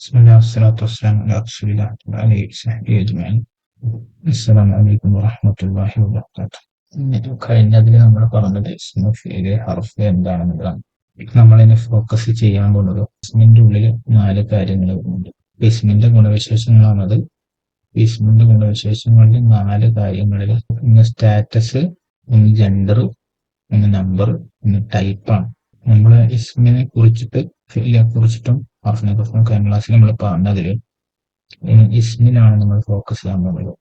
بسم الله والصلاة والسلام على رسول الله وعلى آله وصحبه أجمعين السلام عليكم ورحمة الله وبركاته കഴിഞ്ഞതിൽ നമ്മൾ പറഞ്ഞത് ഇസ്മു ഫീല് ഹർഫ് എന്താണെന്നുള്ളതാണ് നമ്മളിനെ ഫോക്കസ് ചെയ്യാൻ പോകുന്നത് ഇസ്മിന്റെ ഉള്ളിൽ നാല് കാര്യങ്ങൾ ഉണ്ട് ഇസ്മിന്റെ ഗുണവിശേഷങ്ങളാണത് ഇസ്മിന്റെ ഗുണവിശേഷങ്ങളിൽ നാല് കാര്യങ്ങളിൽ ഒന്ന് സ്റ്റാറ്റസ് ഒന്ന് ജെൻഡർ ഒന്ന് നമ്പർ ഒന്ന് ടൈപ്പാണ് നമ്മള് ഇസ്മിനെ കുറിച്ചിട്ട് ഫീലിനെ കുറിച്ചിട്ടും കഴിഞ്ഞ ക്ലാസ്സിൽ നമ്മൾ പറഞ്ഞത് ഇസ്മിലാണ് നമ്മൾ ഫോക്കസ് ചെയ്യാൻ പോകുന്നത്.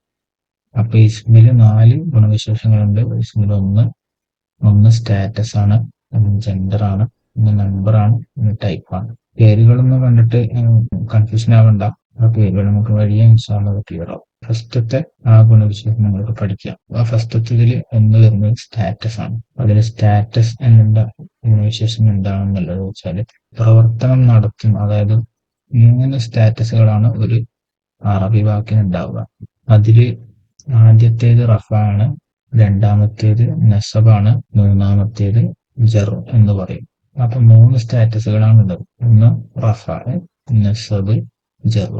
അപ്പൊ ഇസ്മിൽ നാല് ഗുണവിശേഷങ്ങളുണ്ട്. ഇസ്മിൽ ഒന്ന് ഒന്ന് സ്റ്റാറ്റസ് ആണ് ജെൻഡർ ആണ് ഒന്ന് നമ്പർ ആണ് ഒന്ന് ടൈപ്പ് ആണ്. പേരുകളൊന്നും കണ്ടിട്ട് കൺഫ്യൂഷൻ ആവണ്ട. ആ പേരുകൾ നമുക്ക് വഴിയെ ഇൻഷാള്ളത് ക്ലിയർ ആവും. ഫസ്റ്റത്തെ ആ ഗുണവിശേഷം നമ്മൾക്ക് പഠിക്കാം. ആ ഫസ്റ്റത്തിൽ ഒന്ന് വരുന്നത് സ്റ്റാറ്റസ് ആണ്. അതിൽ സ്റ്റാറ്റസ് എന്നുള്ള ഗുണവിശേഷം എന്താണെന്നുള്ളത് വെച്ചാൽ പ്രവർത്തനം നടത്തും അതായത് മൂന്ന് സ്റ്റാറ്റസുകളാണ് ഒരു അറബി വാക്കിന് ഉണ്ടാവുക. അതിൽ ആദ്യത്തേത് റഫാണ് രണ്ടാമത്തേത് നസബാണ് മൂന്നാമത്തേത് ജർ എന്ന് പറയും. അപ്പൊ മൂന്ന് സ്റ്റാറ്റസുകളാണ് ഉള്ളത് ഒന്ന് റഫ നസബ് ജർ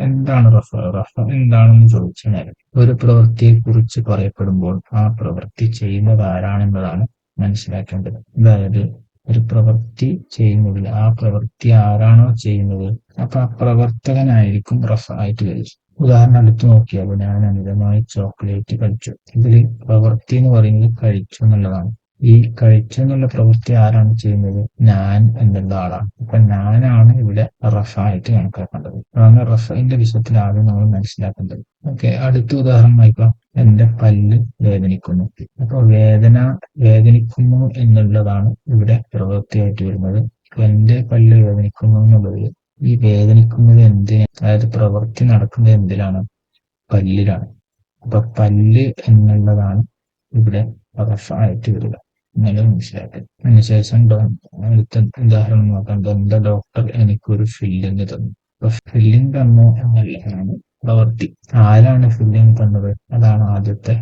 എന്താണ് റഫ? റഫ എന്താണെന്ന് ചോദിച്ചാൽ ഒരു പ്രവൃത്തിയെ കുറിച്ച് പറയപ്പെടുമ്പോൾ ആ പ്രവൃത്തി ചെയ്യുന്നത് ആരാണെന്നതാണ് മനസ്സിലാക്കേണ്ടത്. അതായത് ഒരു പ്രവൃത്തി ചെയ്യുന്നതിൽ ആ പ്രവൃത്തി ആരാണോ ചെയ്യുന്നത് അപ്പൊ ആ പ്രവർത്തകനായിരിക്കും റഫ ആയിട്ട് വരിക. ഉദാഹരണം എടുത്തു നോക്കിയാൽ ഞാൻ അമിതമായി ചോക്ലേറ്റ് കഴിച്ചു. ഇതിൽ പ്രവൃത്തി എന്ന് പറയുന്നത് കഴിച്ചു എന്നുള്ളതാണ്. ഈ കഴിച്ചു എന്നുള്ള പ്രവൃത്തി ആരാണ് ചെയ്യുന്നത്? ഞാൻ എന്നുള്ള ആളാണ്. അപ്പൊ ഞാനാണ് ഇവിടെ റഫായിട്ട് കണക്കാക്കേണ്ടത് അതാണ് റഫിന്റെ വിഷയത്തിൽ ആദ്യം നമ്മൾ മനസ്സിലാക്കേണ്ടത്. ഓക്കെ അടുത്ത ഉദാഹരണം ആയിക്കോ എന്റെ പല്ല് വേദനിക്കുന്നു. അപ്പൊ വേദന വേദനിക്കുന്നു എന്നുള്ളതാണ് ഇവിടെ പ്രവൃത്തിയായിട്ട് വരുന്നത്. എന്റെ പല്ല് വേദനിക്കുന്നു എന്നുള്ളത്. ഈ വേദനിക്കുന്നത് എന്തിന്? അതായത് പ്രവൃത്തി നടക്കുന്നത് എന്തിലാണ്? പല്ലിലാണ്. അപ്പൊ പല്ല് എന്നുള്ളതാണ് ഇവിടെ റഫായിട്ട് വരിക. എന്നുള്ളത് മനസ്സിലാക്കി അതിനുശേഷം അടുത്ത ഉദാഹരണം നോക്കാം. ദന്ത ഡോക്ടർ എനിക്കൊരു ഫില്ലിങ് തന്നു. അപ്പൊ ഫില്ലിങ് തന്നു എന്നുള്ളതാണ് പ്രവൃത്തി. ആരാണ് ഫില്ലിങ് തന്നത്? അതാണ് ആദ്യത്തെ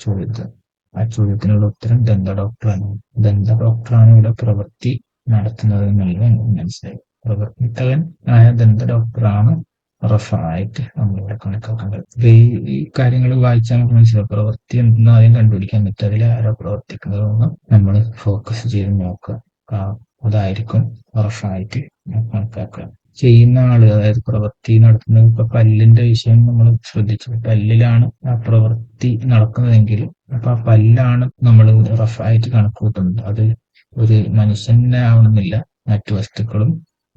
ചോദ്യം ആ ചോദ്യത്തിനുള്ള ഉത്തരം ദന്ത ഡോക്ടറാണ് ദന്ത ഡോക്ടറാണ് ഇവിടെ പ്രവൃത്തി നടത്തുന്നത് എന്നുള്ളത് മനസ്സിലായി. പ്രവർത്തിത്തകൻ ആയ ദന്ത ഡോക്ടറാണ് റഫായിട്ട് നമ്മളിവിടെ കണക്കാക്കേണ്ടത് ഈ കാര്യങ്ങൾ വായിച്ചാൽ നമുക്ക് മനസ്സിലാവും. പ്രവൃത്തി എന്തെന്ന് ആദ്യം കണ്ടുപിടിക്കാൻ പറ്റും. അതിൽ ആരോ പ്രവർത്തിക്കുന്നതെന്ന് നമ്മൾ ഫോക്കസ് ചെയ്ത് നോക്കുക. അതായിരിക്കും റഫായിട്ട് കണക്കാക്കുക. ചെയ്യുന്ന ആൾ അതായത് പ്രവൃത്തി നടത്തുന്നത് ഇപ്പൊ പല്ലിന്റെ വിഷയം നമ്മൾ ശ്രദ്ധിച്ചു. പല്ലിലാണ് ആ പ്രവൃത്തി നടക്കുന്നതെങ്കിൽ അപ്പൊ ആ പല്ലാണ് നമ്മൾ റഫായിട്ട് കണക്കുകൂട്ടുന്നത്. അത് ഒരു മനുഷ്യനെ ആവണമെന്നില്ല മറ്റു വസ്തുക്കളും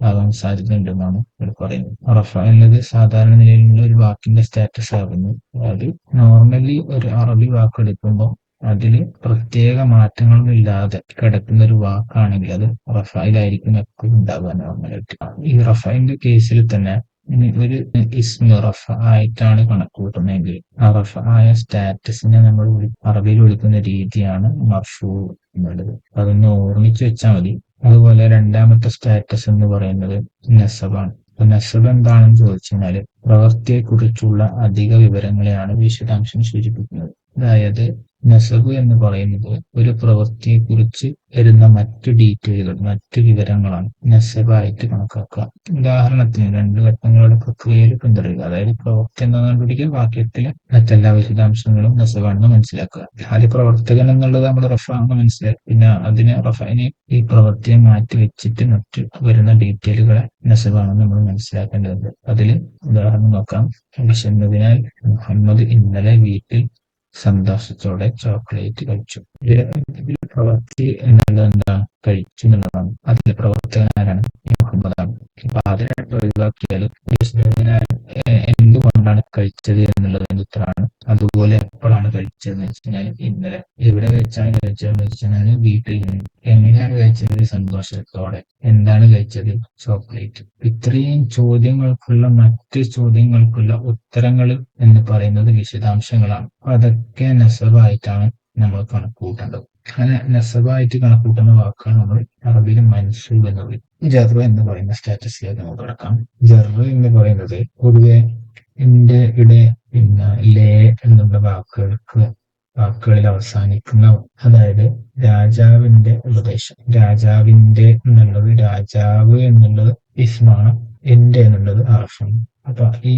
ആകാൻ സാധ്യതയുണ്ടെന്നാണ് ഇവിടെ പറയുന്നത്. റഫ എന്നത് സാധാരണ നിലയിലുള്ള ഒരു വാക്കിന്റെ സ്റ്റാറ്റസ് ആകുന്നു. അതായത് നോർമലി ഒരു അറബി വാക്ക് എടുക്കുമ്പോൾ അതിൽ പ്രത്യേക മാറ്റങ്ങളൊന്നും ഇല്ലാതെ കിടക്കുന്ന ഒരു വാക്കാണെങ്കിൽ അത് റഫായിലായിരിക്കും എപ്പോഴും ഉണ്ടാവുക നോർമലായിട്ട് ഈ റഫൈന്റെ കേസിൽ തന്നെ ഒരു ഇസ്മ റഫ ആയിട്ടാണ് കണക്ക് കൂട്ടുന്നതെങ്കിൽ ആ റഫ ആയ സ്റ്റാറ്റസിനെ നമ്മൾ അറബിയിൽ വിളിക്കുന്ന രീതിയാണ് മർഫു എന്നുള്ളത്. അതൊന്ന് ഓർമ്മിച്ചു വെച്ചാൽ മതി. അതുപോലെ രണ്ടാമത്തെ സ്റ്റാറ്റസ് എന്ന് പറയുന്നത് നെസബാണ്. നസബ് എന്താണെന്ന് ചോദിച്ചു കഴിഞ്ഞാൽ പ്രവൃത്തിയെ കുറിച്ചുള്ള അധിക വിവരങ്ങളെയാണ് വിശദാംശം സൂചിപ്പിക്കുന്നത്. അതായത് നസബ് എന്ന് പറയുന്നത് ഒരു പ്രവൃത്തിയെ കുറിച്ച് വരുന്ന മറ്റു ഡീറ്റെയിലുകൾ മറ്റു വിവരങ്ങളാണ് നസബായിട്ട് കണക്കാക്കുക. ഉദാഹരണത്തിന് രണ്ട് ഘട്ടങ്ങളുടെ പ്രക്രിയയിൽ പിന്തുടരുക. അതായത് പ്രവൃത്തി എന്ന് കണ്ടുപിടിക്കുക വാക്യത്തിലെ മറ്റെല്ലാ വിശദാംശങ്ങളും നസബാണെന്ന് മനസ്സിലാക്കുക. ആദ്യ പ്രവർത്തകൻ എന്നുള്ളത് നമ്മൾ റഫാണെന്ന് മനസ്സിലാക്കുക പിന്നെ അതിനെ റഫാനെ ഈ പ്രവൃത്തിയെ മാറ്റി വെച്ചിട്ട് മറ്റു വരുന്ന ഡീറ്റെയിലുകളെ നസബാണെന്ന് നമ്മൾ മനസ്സിലാക്കേണ്ടതുണ്ട്. അതിൽ ഉദാഹരണം നോക്കാം. വിശന്നതിനാൽ മുഹമ്മദ് ഇന്നലെ വീട്ടിൽ സന്തോഷത്തോടെ ചോക്ലേറ്റ് കഴിച്ചു. ഇതിൽ പ്രവൃത്തി എന്താണ് കഴിച്ചു എന്നുള്ളതാണ് അതിലെ പ്രവർത്തകനാരാണ് മുഹമ്മദാണ് അപ്പൊ അതിനെ ഒഴിവാക്കിയാൽ എന്തുകൊണ്ടാണ് കഴിച്ചത് എന്നുള്ളത് ഉത്തരമാണ്. അതുപോലെ എപ്പോഴാണ് കഴിച്ചതെന്ന് വെച്ചാൽ ഇന്നലെ എവിടെ വെച്ചാണ് കഴിച്ചതെന്ന് വെച്ചാൽ വീട്ടിൽ നിന്ന് എങ്ങനെയാണ് കഴിച്ചത് സന്തോഷത്തോടെ. എന്താണ് കഴിച്ചത്? ചോക്ലേറ്റ്. ഇത്രയും ചോദ്യങ്ങൾക്കുള്ള മറ്റ് ചോദ്യങ്ങൾക്കുള്ള ഉത്തരങ്ങൾ എന്ന് പറയുന്നത് വിശദാംശങ്ങളാണ്. അതൊക്കെ നെസവായിട്ടാണ് നമ്മൾ കണക്കൂട്ടേണ്ടത്. അങ്ങനെ നെസവായിട്ട് കണക്കൂട്ടുന്ന വാക്കാണ് നമ്മൾ അറബിയിൽ മൻസൂബ് എന്ന് പറയും. ജർ എന്ന് പറയുന്ന സ്റ്റാറ്റസിലേക്ക് നമുക്ക് കിടക്കാം. ജർ എന്ന് പറയുന്നത് പൊതുവെ എന്റെ ഇവിടെ പിന്നെ ലേ എന്നുള്ള വാക്കുകൾക്ക് വാക്കുകളിൽ അവസാനിക്കുന്ന അതായത് രാജാവിന്റെ ഉപദേശം. രാജാവിന്റെ എന്നുള്ളത് രാജാവ് എന്നുള്ളത് ഇസ്മാണ് എന്റെ എന്നുള്ളത് ആർഫാണ് അപ്പൊ ഈ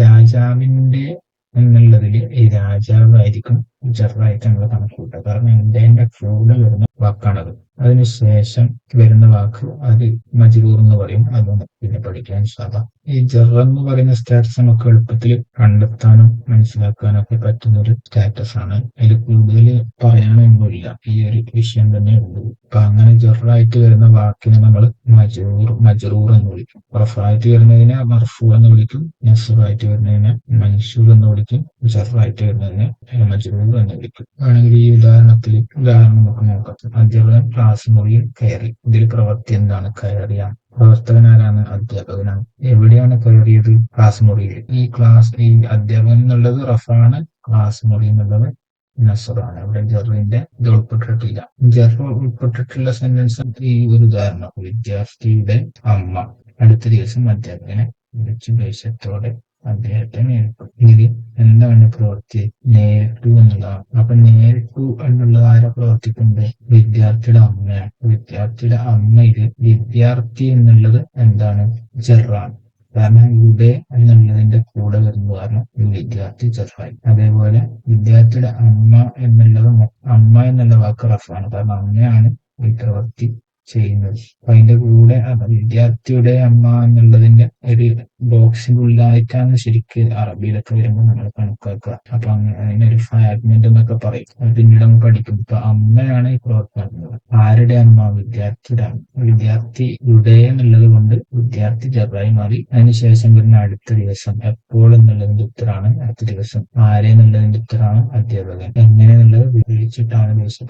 രാജാവിന്റെ എന്നുള്ളതിൽ ഈ രാജാവായിരിക്കും ജറായിട്ട് കണക്ക് കൂട്ടുക കാരണം എന്റെ ഫ്ലൂഡ് വരുന്ന വാക്കാണത്. അതിനുശേഷം വരുന്ന വാക്ക് അത് മജ്റൂർ എന്ന് പറയും. അതൊന്ന് പിന്നെ പഠിക്കാൻ സാധാ. ഈ ജറ എന്ന് പറയുന്ന സ്റ്റാറ്റസ് നമുക്ക് എളുപ്പത്തിൽ കണ്ടെത്താനും മനസ്സിലാക്കാനും ഒക്കെ പറ്റുന്ന ഒരു സ്റ്റാറ്റസ് ആണ്. അതിൽ കൂടുതൽ പറയാനൊന്നുമില്ല. ഈ ഒരു വിഷയം തന്നെ ഉള്ളൂ. അപ്പൊ അങ്ങനെ ജറായിട്ട് വരുന്ന വാക്കിനെ നമ്മൾ മജൂർ മജറൂർ എന്ന് വിളിക്കും. റഫായിട്ട് വരുന്നതിനെ മർഫു എന്ന് വിളിക്കും. നസുറായിട്ട് വരുന്നതിനെ മൈസൂർ എന്ന് വിളിക്കും. ജറായിട്ട് വരുന്നതിനെ മജറൂർ വിളിക്കും വേണമെങ്കിൽ ഈ ഉദാഹരണത്തിൽ ഉദാഹരണം നമുക്ക് നോക്കാം. അധ്യാപകൻ ക്ലാസ് മുറിയിൽ കയറി. ഇതിൽ പ്രവൃത്തി എന്താണ്? കയറിയ പ്രവർത്തകൻ ആരാണ്? അധ്യാപകനാണ്. എവിടെയാണ് കയറിയത് ക്ലാസ് മുറിയിൽ. ഈ ക്ലാസ് ഈ അധ്യാപകൻ എന്നുള്ളത് റഫാണ്. ക്ലാസ് മുറി എന്നുള്ളത് നസറാണ്. ഇവിടെ ജെറിന്റെ ഇത് ഉൾപ്പെട്ടിട്ടില്ല. ജെറ ഉൾപ്പെട്ടിട്ടുള്ള സെന്റൻസ് ഈ ഒരു ഉദാഹരണം. വിദ്യാർത്ഥിയുടെ അമ്മ. അടുത്ത ദിവസം അധ്യാപകനെ വിളിച്ചു ദേശത്തോടെ അദ്ദേഹത്തെ നേരിട്ടു. ഇതിൽ എന്താണ് പ്രവൃത്തി? നേരിട്ടു എന്നുള്ളതാണ് അപ്പൊ നേരിട്ടു എന്നുള്ളത് ആരെ പ്രവർത്തിക്കുന്നത്? വിദ്യാർത്ഥിയുടെ അമ്മയാണ്. വിദ്യാർത്ഥിയുടെ അമ്മയിൽ വിദ്യാർത്ഥി എന്നുള്ളത് എന്താണ്? ജെറാണ് കാരണം ഇവിടെ എന്നുള്ളതിന്റെ കൂടെ വരുന്നത് കാരണം വിദ്യാർത്ഥി ചെറുതായി അതേപോലെ വിദ്യാർത്ഥിയുടെ അമ്മ എന്നുള്ളത് അമ്മ എന്നുള്ള വാക്ക് റഫാണ്. കാരണം അമ്മയാണ് ഈ പ്രവൃത്തി ചെയ്യുന്നത്. അപ്പൊ അതിന്റെ കൂടെ വിദ്യാർത്ഥിയുടെ അമ്മ എന്നുള്ളതിന്റെ ഒരു ബോക്സിന്റെ ഉള്ളിലായിട്ടാണ് ശരിക്ക് അറബിയിലൊക്കെ വരുമ്പോൾ നമ്മൾ കണക്കാക്കുക. അപ്പൊ അതിനൊരു ഫ്രാഗ്മെന്റ് എന്നൊക്കെ പറയും. പിന്നീട് നമ്മൾ പഠിക്കും. ഇപ്പൊ അമ്മയാണ് ഈ പ്രവർത്തനം ആരുടെ അമ്മ? വിദ്യാർത്ഥിയുടെ അമ്മ. വിദ്യാർത്ഥിയുടെ എന്നുള്ളത് കൊണ്ട് വിദ്യാർത്ഥി ജറായി മാറി. അതിനുശേഷം വരുന്ന അടുത്ത ദിവസം എപ്പോൾ എന്നുള്ളതിന്റെ ഉത്തരാണ് അടുത്ത ദിവസം. ആരെ എന്നുള്ളതിന്റെ ഉത്തരാണ് അധ്യാപകൻ. എങ്ങനെയെന്നുള്ളത് വിളിച്ചിട്ടാണ് ദിവസം.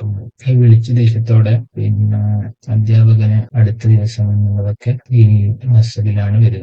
ഈ വിളിച്ച ദേശത്തോടെ പിന്നെ അധ്യാപകന് അടുത്ത ദിവസം എന്നുള്ളതൊക്കെ ഈ മസലിലാണ് വരിക.